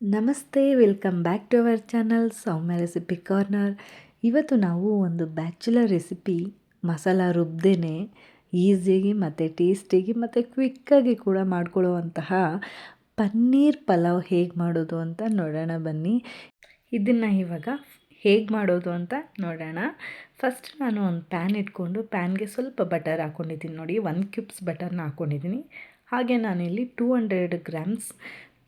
ನಮಸ್ತೆ, welcome back to our channel Soumya recipe corner. ಇವತ್ತು ನಾವು ಒಂದು ಬ್ಯಾಚುಲರ್ ರೆಸಿಪಿ, ಮಸಾಲ ರುಬ್ಬದೇ ಈಸಿಯಾಗಿ ಮತ್ತು ಟೇಸ್ಟಿಯಾಗಿ ಮತ್ತು ಕ್ವಿಕ್ಕಾಗಿ ಕೂಡ ಮಾಡ್ಕೊಳ್ಳುವಂತಹ ಪನ್ನೀರ್ ಪಲಾವ್ ಹೇಗೆ ಮಾಡೋದು ಅಂತ ನೋಡೋಣ ಬನ್ನಿ. ಇದನ್ನು ಇವಾಗ ಹೇಗೆ ಮಾಡೋದು ಅಂತ ನೋಡೋಣ. ಫಸ್ಟ್ ನಾನು ಒಂದು ಪ್ಯಾನ್ ಇಟ್ಕೊಂಡು, ಪ್ಯಾನ್ಗೆ ಸ್ವಲ್ಪ ಬಟರ್ ಹಾಕ್ಕೊಂಡಿದ್ದೀನಿ ನೋಡಿ ಒನ್ ಕ್ಯೂಬ್ಸ್ ಬಟರ್ನ ಹಾಕ್ಕೊಂಡಿದ್ದೀನಿ ಹಾಗೆ ನಾನಿಲ್ಲಿ ಟೂ ಹಂಡ್ರೆಡ್ ಗ್ರಾಮ್ಸ್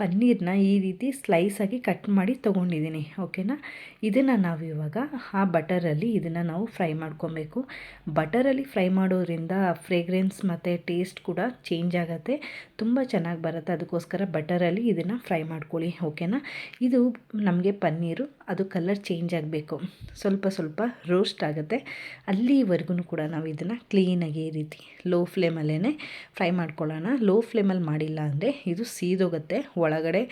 ಪನ್ನೀರನ್ನ ಈ ರೀತಿ ಸ್ಲೈಸಾಗಿ ಕಟ್ ಮಾಡಿ ತೊಗೊಂಡಿದ್ದೀನಿ ಓಕೆನಾ ಇದನ್ನು ನಾವು ಇವಾಗ ಆ ಬಟರಲ್ಲಿ ಇದನ್ನು ನಾವು ಫ್ರೈ ಮಾಡ್ಕೊಬೇಕು. ಬಟರಲ್ಲಿ ಫ್ರೈ ಮಾಡೋದ್ರಿಂದ ಫ್ರೇಗ್ರೆನ್ಸ್ ಮತ್ತು ಟೇಸ್ಟ್ ಕೂಡ ಚೇಂಜ್ ಆಗುತ್ತೆ. ತುಂಬ ಚೆನ್ನಾಗಿ ಬರುತ್ತೆ. ಅದಕ್ಕೋಸ್ಕರ ಬಟರಲ್ಲಿ ಇದನ್ನು ಫ್ರೈ ಮಾಡ್ಕೊಳ್ಳಿ ಓಕೆನಾ ಇದು ನಮಗೆ ಪನ್ನೀರು, ಅದು ಕಲರ್ ಚೇಂಜ್ ಆಗಬೇಕು. ಸ್ವಲ್ಪ ಸ್ವಲ್ಪ ರೋಸ್ಟ್ ಆಗುತ್ತೆ. ಅಲ್ಲಿವರೆಗೂ ಕೂಡ ನಾವು ಇದನ್ನು ಕ್ಲೀನಾಗಿ ಈ ರೀತಿ ಲೋ ಫ್ಲೇಮಲ್ಲೇ ಫ್ರೈ ಮಾಡ್ಕೊಳ್ಳೋಣ. ಲೋ ಫ್ಲೇಮಲ್ಲಿ ಮಾಡಿಲ್ಲ ಅಂದರೆ ಇದು ಸೀದೋಗುತ್ತೆ ಒಳಗಡೆ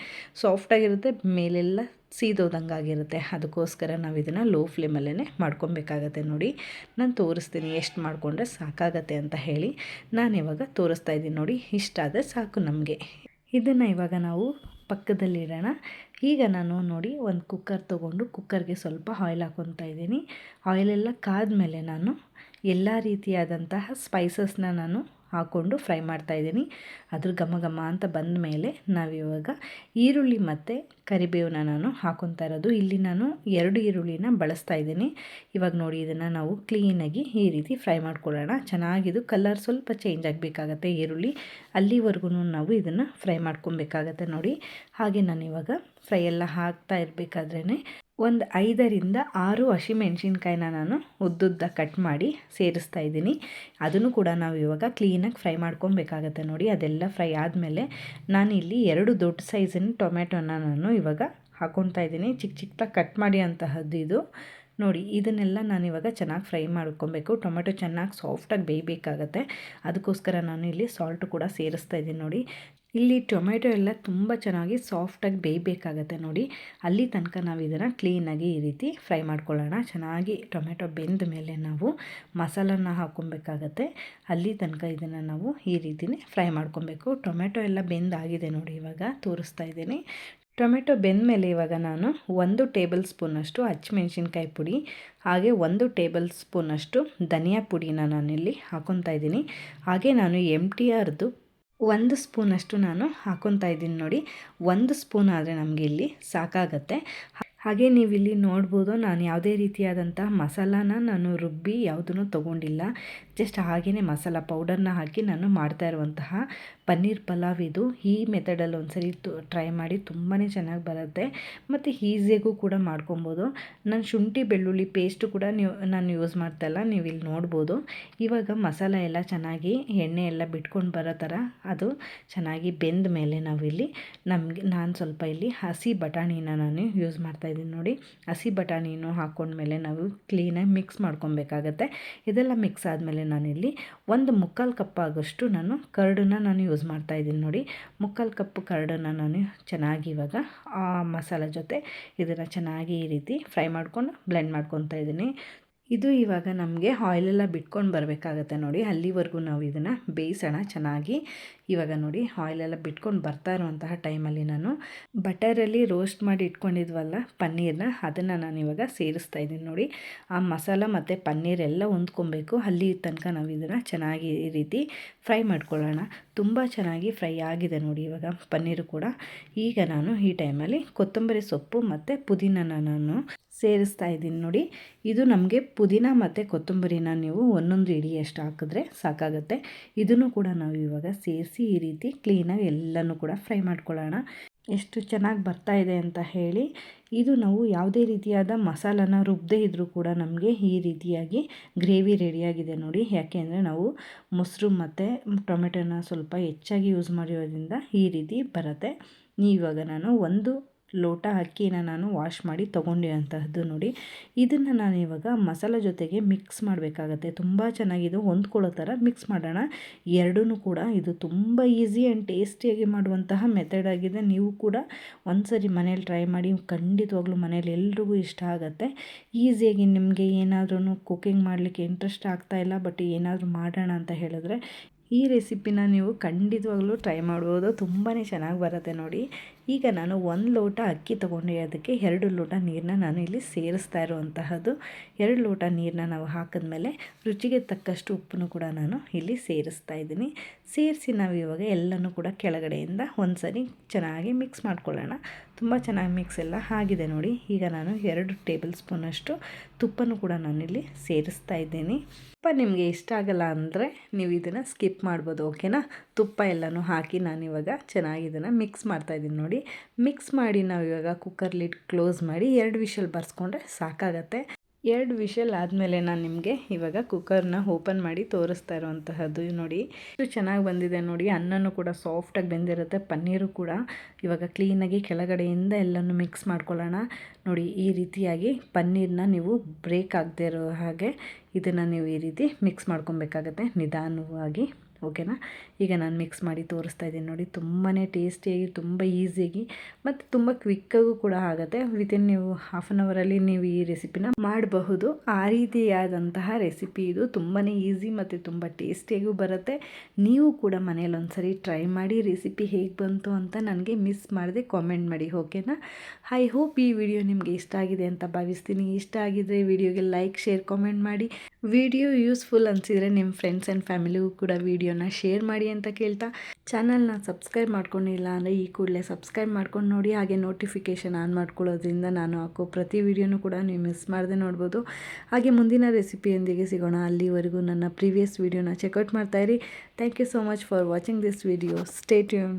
ಸಾಫ್ಟಾಗಿರುತ್ತೆ ಮೇಲೆಲ್ಲ ಸೀದೋದಂಗೆ ಆಗಿರುತ್ತೆ ಅದಕ್ಕೋಸ್ಕರ ನಾವು ಇದನ್ನು ಲೋ ಫ್ಲೇಮಲ್ಲೇ ಮಾಡ್ಕೊಬೇಕಾಗತ್ತೆ ನೋಡಿ. ನಾನು ತೋರಿಸ್ತೀನಿ ಎಷ್ಟು ಮಾಡಿಕೊಂಡ್ರೆ ಸಾಕಾಗತ್ತೆ ಅಂತ ಹೇಳಿ. ನಾನು ಇವಾಗ ತೋರಿಸ್ತಾ ಇದ್ದೀನಿ ನೋಡಿ ಇಷ್ಟಾದರೆ ಸಾಕು ನಮಗೆ. ಇದನ್ನು ಇವಾಗ ನಾವು ಪಕ್ಕದಲ್ಲಿಡೋಣ. ಈಗ ನಾನು ನೋಡಿ ಒಂದು ಕುಕ್ಕರ್ ತೊಗೊಂಡು ಕುಕ್ಕರ್ಗೆ ಸ್ವಲ್ಪ ಆಯಿಲ್ ಹಾಕ್ಕೊತಾ ಇದ್ದೀನಿ. ಆಯಿಲೆಲ್ಲ ಕಾದ್ಮೇಲೆ ನಾನು ಎಲ್ಲ ರೀತಿಯಾದಂತಹ ಸ್ಪೈಸಸ್ನ ನಾನು ಹಾಕ್ಕೊಂಡು ಫ್ರೈ ಮಾಡ್ತಾಯಿದ್ದೀನಿ ಅದ್ರ ಘಮ ಘಮ ಅಂತ ಬಂದ ಮೇಲೆ ನಾವಿವಾಗ ಈರುಳ್ಳಿ ಮತ್ತು ಕರಿಬೇವನ್ನ ನಾನು ಹಾಕೊತಾ ಇರೋದು. ಇಲ್ಲಿ ನಾನು ಎರಡು ಈರುಳ್ಳಿನ ಬಳಸ್ತಾ ಇದ್ದೀನಿ. ಇವಾಗ ನೋಡಿ ಇದನ್ನು ನಾವು ಕ್ಲೀನಾಗಿ ಈ ರೀತಿ ಫ್ರೈ ಮಾಡ್ಕೊಳ್ಳೋಣ. ಚೆನ್ನಾಗಿದು ಕಲರ್ ಸ್ವಲ್ಪ ಚೇಂಜ್ ಆಗಬೇಕಾಗತ್ತೆ ಈರುಳ್ಳಿ. ಅಲ್ಲಿವರೆಗೂ ನಾವು ಇದನ್ನು ಫ್ರೈ ಮಾಡ್ಕೊಬೇಕಾಗತ್ತೆ ನೋಡಿ. ಹಾಗೆ ನಾನು ಇವಾಗ ಫ್ರೈ ಎಲ್ಲ ಹಾಕ್ತಾ ಇರಬೇಕಾದ್ರೇ ಒಂದು ಐದರಿಂದ ಆರು ಹಸಿಮೆಣ್ಸಿನ್ಕಾಯಿನ ನಾನು ಉದ್ದುದ್ದ ಕಟ್ ಮಾಡಿ ಸೇರಿಸ್ತಾ ಇದ್ದೀನಿ. ಅದನ್ನು ಕೂಡ ನಾವು ಇವಾಗ ಕ್ಲೀನಾಗಿ ಫ್ರೈ ಮಾಡ್ಕೊಬೇಕಾಗತ್ತೆ ನೋಡಿ. ಅದೆಲ್ಲ ಫ್ರೈ ಆದಮೇಲೆ ಇಲ್ಲಿ ಎರಡು ದೊಡ್ಡ ಸೈಜಿನ ಟೊಮೆಟೊನ ನಾನು ಇವಾಗ ಹಾಕ್ಕೊತಾ ಇದ್ದೀನಿ. ಚಿಕ್ಕ ಚಿಕ್ಕದಾಗಿ ಕಟ್ ಮಾಡಿ ಅಂತಹದ್ದು ಇದು. ನೋಡಿ, ಇದನ್ನೆಲ್ಲ ನಾನು ಇವಾಗ ಚೆನ್ನಾಗಿ ಫ್ರೈ ಮಾಡ್ಕೊಬೇಕು. ಟೊಮೆಟೊ ಚೆನ್ನಾಗಿ ಸಾಫ್ಟಾಗಿ ಬೇಯಬೇಕಾಗತ್ತೆ. ಅದಕ್ಕೋಸ್ಕರ ನಾನು ಇಲ್ಲಿ ಸಾಲ್ಟು ಕೂಡ ಸೇರಿಸ್ತಾ ಇದ್ದೀನಿ ನೋಡಿ. ಇಲ್ಲಿ ಟೊಮೆಟೊ ಎಲ್ಲ ತುಂಬ ಚೆನ್ನಾಗಿ ಸಾಫ್ಟಾಗಿ ಬೇಯಬೇಕಾಗತ್ತೆ ನೋಡಿ. ಅಲ್ಲಿ ತನಕ ನಾವು ಇದನ್ನು ಕ್ಲೀನಾಗಿ ಈ ರೀತಿ ಫ್ರೈ ಮಾಡ್ಕೊಳ್ಳೋಣ. ಚೆನ್ನಾಗಿ ಟೊಮೆಟೊ ಬೆಂದ ಮೇಲೆ ನಾವು ಮಸಾಲನ ಹಾಕ್ಕೊಬೇಕಾಗತ್ತೆ. ಅಲ್ಲಿ ತನಕ ಇದನ್ನು ನಾವು ಈ ರೀತಿನೇ ಫ್ರೈ ಮಾಡ್ಕೊಬೇಕು. ಟೊಮೆಟೊ ಎಲ್ಲ ಬೆಂದಾಗಿದೆ ನೋಡಿ ಇವಾಗ, ತೋರಿಸ್ತಾ ಇದ್ದೀನಿ. ಟೊಮೆಟೊ ಬೆಂದ ಮೇಲೆ ಇವಾಗ ನಾನು ಒಂದು ಟೇಬಲ್ ಸ್ಪೂನಷ್ಟು ಹಚ್ಮೆಣ್ಸಿನ್ಕಾಯಿ ಪುಡಿ, ಹಾಗೆ ಒಂದು ಟೇಬಲ್ ಸ್ಪೂನಷ್ಟು ಧನಿಯಾ ಪುಡಿನ ನಾನಿಲ್ಲಿ ಹಾಕೊತಾ ಇದ್ದೀನಿ. ಹಾಗೆ ನಾನು ಎಂ ಟಿ ಆರ್ದು ಒಂದು ಸ್ಪೂನಷ್ಟು ನಾನು ಹಾಕೊತಾ ಇದ್ದೀನಿ ನೋಡಿ. ಒಂದು ಸ್ಪೂನ್ ಆದರೆ ನಮಗೆ ಇಲ್ಲಿ ಸಾಕಾಗತ್ತೆ. ಹಾಗೆ ನೀವು ಇಲ್ಲಿ ನೋಡ್ಬೋದು ನಾನು ಯಾವುದೇ ರೀತಿಯಾದಂಥ ಮಸಾಲಾನ ನಾನು ರುಬ್ಬಿ ಯಾವುದನ್ನು ತೊಗೊಂಡಿಲ್ಲ. ಜಸ್ಟ್ ಹಾಗೆಯೇ ಮಸಾಲ ಪೌಡರ್ನ ಹಾಕಿ ನಾನು ಮಾಡ್ತಾ ಇರುವಂತಹ ಪನ್ನೀರ್ ಪಲಾವ್ ಇದು. ಈ ಮೆಥಡಲ್ಲಿ ಒಂದ್ಸರಿ ಟ್ರೈ ಮಾಡಿ ತುಂಬಾ ಚೆನ್ನಾಗಿ ಬರುತ್ತೆ. ಮತ್ತು ಈಸಿಯಾಗೂ ಕೂಡ ಮಾಡ್ಕೊಬೋದು. ನಾನು ಶುಂಠಿ, ಬೆಳ್ಳುಳ್ಳಿ ಪೇಸ್ಟು ಕೂಡ ನೀವು, ನಾನು ಯೂಸ್ ಮಾಡ್ತಾಯಿಲ್ಲ ನೀವು ಇಲ್ಲಿ ನೋಡ್ಬೋದು. ಇವಾಗ ಮಸಾಲ ಎಲ್ಲ ಚೆನ್ನಾಗಿ ಎಣ್ಣೆ ಎಲ್ಲ ಬಿಟ್ಕೊಂಡು ಬರೋ ಥರ ಅದು ಚೆನ್ನಾಗಿ ಬೆಂದ ಮೇಲೆ ನಾವು ಇಲ್ಲಿ ನಮಗೆ, ನಾನು ಸ್ವಲ್ಪ ಇಲ್ಲಿ ಹಸಿ ಬಟಾಣಿನ ನಾನು ಯೂಸ್ ಮಾಡ್ತಾಯಿದ್ದೀನಿ ನೋಡಿ. ಹಸಿ ಬಟಾಣಿನೂ ಹಾಕ್ಕೊಂಡ್ಮೇಲೆ ನಾವು ಕ್ಲೀನಾಗಿ ಮಿಕ್ಸ್ ಮಾಡ್ಕೊಬೇಕಾಗತ್ತೆ. ಇದೆಲ್ಲ ಮಿಕ್ಸ್ ಆದಮೇಲೆ ನಾನಿಲ್ಲಿ ಒಂದು ಮುಕ್ಕಾಲು ಕಪ್ ಆಗೋಷ್ಟು ನಾನು ಕರ್ಡನ್ನ ನಾನು ಯೂಸ್ ಮಾಡ್ತಾಯಿದ್ದೀನಿ ನೋಡಿ. ಮುಕ್ಕಾಲು ಕಪ್ ಕರ್ಡನ್ನು ನಾನು ಚೆನ್ನಾಗಿ ಇವಾಗ ಆ ಮಸಾಲ ಜೊತೆ ಇದನ್ನು ಚೆನ್ನಾಗಿ ಈ ರೀತಿ ಫ್ರೈ ಮಾಡ್ಕೊಂಡು ಬ್ಲೆಂಡ್ ಮಾಡ್ಕೊತಾ ಇದ್ದೀನಿ. ಇದು ಇವಾಗ ನಮಗೆ ಆಯಿಲೆಲ್ಲ ಬಿಟ್ಕೊಂಡು ಬರಬೇಕಾಗತ್ತೆ ನೋಡಿ. ಅಲ್ಲಿವರೆಗೂ ನಾವು ಇದನ್ನು ಬೇಯಿಸೋಣ ಚೆನ್ನಾಗಿ. ಇವಾಗ ನೋಡಿ ಆಯಿಲೆಲ್ಲ ಬಿಟ್ಕೊಂಡು ಬರ್ತಾ ಇರುವಂತಹ ಟೈಮಲ್ಲಿ ನಾನು ಬಟರಲ್ಲಿ ರೋಸ್ಟ್ ಮಾಡಿ ಇಟ್ಕೊಂಡಿದ್ವಲ್ಲ ಪನ್ನೀರನ್ನ ಅದನ್ನು ನಾನು ಇವಾಗ ಸೇರಿಸ್ತಾ ಇದ್ದೀನಿ ನೋಡಿ. ಆ ಮಸಾಲ ಮತ್ತು ಪನ್ನೀರೆಲ್ಲ ಹೊಂದ್ಕೊಬೇಕು ಅಲ್ಲಿ ತನಕ ನಾವು ಇದನ್ನು ಚೆನ್ನಾಗಿ ಈ ರೀತಿ ಫ್ರೈ ಮಾಡ್ಕೊಳ್ಳೋಣ. ತುಂಬ ಚೆನ್ನಾಗಿ ಫ್ರೈ ಆಗಿದೆ ನೋಡಿ ಇವಾಗ ಪನ್ನೀರು ಕೂಡ. ಈಗ ನಾನು ಈ ಟೈಮಲ್ಲಿ ಕೊತ್ತಂಬರಿ ಸೊಪ್ಪು ಮತ್ತು ಪುದೀನನ ನಾನು ಸೇರಿಸ್ತಾ ಇದ್ದೀನಿ ನೋಡಿ. ಇದು ನಮಗೆ ಪುದೀನ ಮತ್ತು ಕೊತ್ತಂಬರಿನ ನೀವು ಒಂದೊಂದು ಇಡಿಯಷ್ಟು ಹಾಕಿದ್ರೆ ಸಾಕಾಗುತ್ತೆ. ಇದನ್ನು ಕೂಡ ನಾವು ಇವಾಗ ಸೇರಿಸಿ ಈ ರೀತಿ ಕ್ಲೀನಾಗಿ ಎಲ್ಲನೂ ಕೂಡ ಫ್ರೈ ಮಾಡ್ಕೊಳ್ಳೋಣ. ಎಷ್ಟು ಚೆನ್ನಾಗಿ ಬರ್ತಾ ಇದೆ ಅಂತ ಹೇಳಿ, ಇದು ನಾವು ಯಾವುದೇ ರೀತಿಯಾದ ಮಸಾಲನ ರುಬ್ಬದೇ ಇದ್ದರೂ ಕೂಡ ನಮಗೆ ಈ ರೀತಿಯಾಗಿ ಗ್ರೇವಿ ರೆಡಿಯಾಗಿದೆ ನೋಡಿ. ಯಾಕೆ ಅಂದರೆ ನಾವು ಮೊಸರು ಮತ್ತು ಟೊಮೆಟೊನ ಸ್ವಲ್ಪ ಹೆಚ್ಚಾಗಿ ಯೂಸ್ ಮಾಡಿರೋದ್ರಿಂದ ಈ ರೀತಿ ಬರುತ್ತೆ. ಇವಾಗ ನಾನು ಒಂದು ಲೋಟ ಅಕ್ಕಿನ ನಾನು ವಾಶ್ ಮಾಡಿ ತೊಗೊಂಡಿರೋಂತಹದ್ದು ನೋಡಿ. ಇದನ್ನು ನಾನು ಇವಾಗ ಮಸಾಲ ಜೊತೆಗೆ ಮಿಕ್ಸ್ ಮಾಡಬೇಕಾಗತ್ತೆ. ತುಂಬ ಚೆನ್ನಾಗಿದೆ ಹೊಂದ್ಕೊಳ್ಳೋ ಥರ ಮಿಕ್ಸ್ ಮಾಡೋಣ. ಎರಡೂ ಕೂಡ ಇದು ತುಂಬ ಈಸಿ ಆ್ಯಂಡ್ ಟೇಸ್ಟಿಯಾಗಿ ಮಾಡುವಂತಹ ಮೆಥಡ್ ಆಗಿದೆ. ನೀವು ಕೂಡ ಒಂದ್ಸರಿ ಮನೇಲಿ ಟ್ರೈ ಮಾಡಿ ಖಂಡಿತವಾಗ್ಲೂ ಮನೇಲಿ ಎಲ್ರಿಗೂ ಇಷ್ಟ ಆಗುತ್ತೆ. ಈಸಿಯಾಗಿ ನಿಮಗೆ ಏನಾದ್ರೂ ಕುಕಿಂಗ್ ಮಾಡಲಿಕ್ಕೆ ಇಂಟ್ರೆಸ್ಟ್ ಆಗ್ತಾಯಿಲ್ಲ ಬಟ್ ಏನಾದರೂ ಮಾಡೋಣ ಅಂತ ಹೇಳಿದ್ರೆ ಈ ರೆಸಿಪಿನ ನೀವು ಖಂಡಿತವಾಗ್ಲೂ ಟ್ರೈ ಮಾಡ್ಬೋದು. ತುಂಬಾ ಚೆನ್ನಾಗಿ ಬರುತ್ತೆ ನೋಡಿ. ಈಗ ನಾನು ಒಂದು ಲೋಟ ಅಕ್ಕಿ ತೊಗೊಂಡೆ. ಅದಕ್ಕೆ ಎರಡು ಲೋಟ ನೀರನ್ನ ನಾನು ಇಲ್ಲಿ ಸೇರಿಸ್ತಾ ಇರುವಂತಹದ್ದು. ಎರಡು ಲೋಟ ನೀರನ್ನ ನಾವು ಹಾಕಿದ್ಮೇಲೆ ರುಚಿಗೆ ತಕ್ಕಷ್ಟು ಉಪ್ಪನ್ನು ಕೂಡ ನಾನು ಇಲ್ಲಿ ಸೇರಿಸ್ತಾ ಇದ್ದೀನಿ. ಸೇರಿಸಿ ನಾವು ಇವಾಗ ಎಲ್ಲನೂ ಕೂಡ ಕೆಳಗಡೆಯಿಂದ ಒಂದು ಸರಿ ಚೆನ್ನಾಗಿ ಮಿಕ್ಸ್ ಮಾಡ್ಕೊಳ್ಳೋಣ. ತುಂಬ ಚೆನ್ನಾಗಿ ಮಿಕ್ಸ್ ಎಲ್ಲ ಆಗಿದೆ ನೋಡಿ. ಈಗ ನಾನು ಎರಡು ಟೇಬಲ್ ಸ್ಪೂನಷ್ಟು ತುಪ್ಪನೂ ಕೂಡ ನಾನಿಲ್ಲಿ ಸೇರಿಸ್ತಾ ಇದ್ದೀನಿ. ತುಪ್ಪ ನಿಮಗೆ ಇಷ್ಟ ಆಗಲ್ಲ ಅಂದರೆ ನೀವು ಇದನ್ನು ಸ್ಕಿಪ್ ಮಾಡ್ಬೋದು ಓಕೆನಾ ತುಪ್ಪ ಎಲ್ಲನೂ ಹಾಕಿ ನಾನಿವಾಗ ಚೆನ್ನಾಗಿ ಇದನ್ನು ಮಿಕ್ಸ್ ಮಾಡ್ತಾ ಇದ್ದೀನಿ ನೋಡಿ. ಮಿಕ್ಸ್ ಮಾಡಿ ನಾವು ಇವಾಗ ಕುಕ್ಕರ್ ಲಿಡ್ ಕ್ಲೋಸ್ ಮಾಡಿ ಎರಡು ವಿಷಲ್ ಬರ್ಸ್ಕೊಂಡ್ರೆ ಸಾಕಾಗತ್ತೆ. ಎರಡು ವಿಷಲ್ ಆದಮೇಲೆ ನಾನು ನಿಮಗೆ ಇವಾಗ ಕುಕ್ಕರ್ನ ಓಪನ್ ಮಾಡಿ ತೋರಿಸ್ತಾ ಇರೋವಂತಹದ್ದು ನೋಡಿ. ಇಷ್ಟು ಚೆನ್ನಾಗಿ ಬಂದಿದೆ ನೋಡಿ. ಅನ್ನನೂ ಕೂಡ ಸಾಫ್ಟಾಗಿ ಬೆಂದಿರುತ್ತೆ. ಪನ್ನೀರು ಕೂಡ ಇವಾಗ ಕ್ಲೀನಾಗಿ ಕೆಳಗಡೆಯಿಂದ ಎಲ್ಲನೂ ಮಿಕ್ಸ್ ಮಾಡ್ಕೊಳ್ಳೋಣ. ನೋಡಿ, ಈ ರೀತಿಯಾಗಿ ಪನ್ನೀರನ್ನ ನೀವು ಬ್ರೇಕ್ ಆಗದೆ ಇರೋ ಹಾಗೆ ಇದನ್ನು ನೀವು ಈ ರೀತಿ ಮಿಕ್ಸ್ ಮಾಡ್ಕೊಬೇಕಾಗತ್ತೆ ನಿಧಾನವಾಗಿ. ಓಕೆನಾ? ಈಗ ನಾನು ಮಿಕ್ಸ್ ಮಾಡಿ ತೋರಿಸ್ತಾ ಇದ್ದೀನಿ ನೋಡಿ. ತುಂಬಾ ಟೇಸ್ಟಿಯಾಗಿ ತುಂಬ ಈಸಿಯಾಗಿ ಮತ್ತು ತುಂಬ ಕ್ವಿಕ್ಕಾಗೂ ಕೂಡ ಆಗುತ್ತೆ. ವಿತಿನ್ ನೀವು ಹಾಫ್ ಆನ್ ಅವರಲ್ಲಿ ನೀವು ಈ ರೆಸಿಪಿನ ಮಾಡಬಹುದು. ಆ ರೀತಿಯಾದಂತಹ ರೆಸಿಪಿ ಇದು ತುಂಬಾ ಈಸಿ ಮತ್ತು ತುಂಬ ಟೇಸ್ಟಿಯಾಗೂ ಬರುತ್ತೆ. ನೀವು ಕೂಡ ಮನೇಲಿ ಒಂದ್ಸರಿ ಟ್ರೈ ಮಾಡಿ ರೆಸಿಪಿ ಹೇಗೆ ಬಂತು ಅಂತ ನನಗೆ ಮಿಸ್ ಮಾಡದೆ ಕಾಮೆಂಟ್ ಮಾಡಿ, ಓಕೆನಾ? ಐ ಹೋಪ್ ಈ ವಿಡಿಯೋ ನಿಮಗೆ ಇಷ್ಟ ಆಗಿದೆ ಅಂತ ಭಾವಿಸ್ತೀನಿ. ಇಷ್ಟ ಆಗಿದ್ರೆ ವಿಡಿಯೋಗೆ ಲೈಕ್ ಶೇರ್ ಕಾಮೆಂಟ್ ಮಾಡಿ. ವಿಡಿಯೋ ಯೂಸ್ಫುಲ್ ಅನಿಸಿದರೆ ನಿಮ್ಮ ಫ್ರೆಂಡ್ಸ್ ಆ್ಯಂಡ್ ಫ್ಯಾಮಿಲಿಗೂ ಕೂಡ ವಿಡಿಯೋನ ಶೇರ್ ಮಾಡಿ ಅಂತ ಕೇಳ್ತಾ. ಚಾನಲ್ನ ಸಬ್ಸ್ಕ್ರೈಬ್ ಮಾಡ್ಕೊಂಡಿಲ್ಲ ಅಂದರೆ ಈ ಕೂಡಲೇ ಸಬ್ಸ್ಕ್ರೈಬ್ ಮಾಡ್ಕೊಂಡು ನೋಡಿ. ಹಾಗೆ ನೋಟಿಫಿಕೇಷನ್ ಆನ್ ಮಾಡ್ಕೊಳ್ಳೋದ್ರಿಂದ ನಾನು ಹಾಕೋ ಪ್ರತಿ ವಿಡಿಯೋನೂ ಕೂಡ ನೀವು ಮಿಸ್ ಮಾಡದೆ ನೋಡ್ಬೋದು. ಹಾಗೆ ಮುಂದಿನ ರೆಸಿಪಿಯೊಂದಿಗೆ ಸಿಗೋಣ. ಅಲ್ಲಿವರೆಗೂ ನನ್ನ ಪ್ರೀವಿಯಸ್ ವಿಡಿಯೋನ check out ಮಾಡ್ತಾಯಿರಿ thank you so much for watching this video stay tune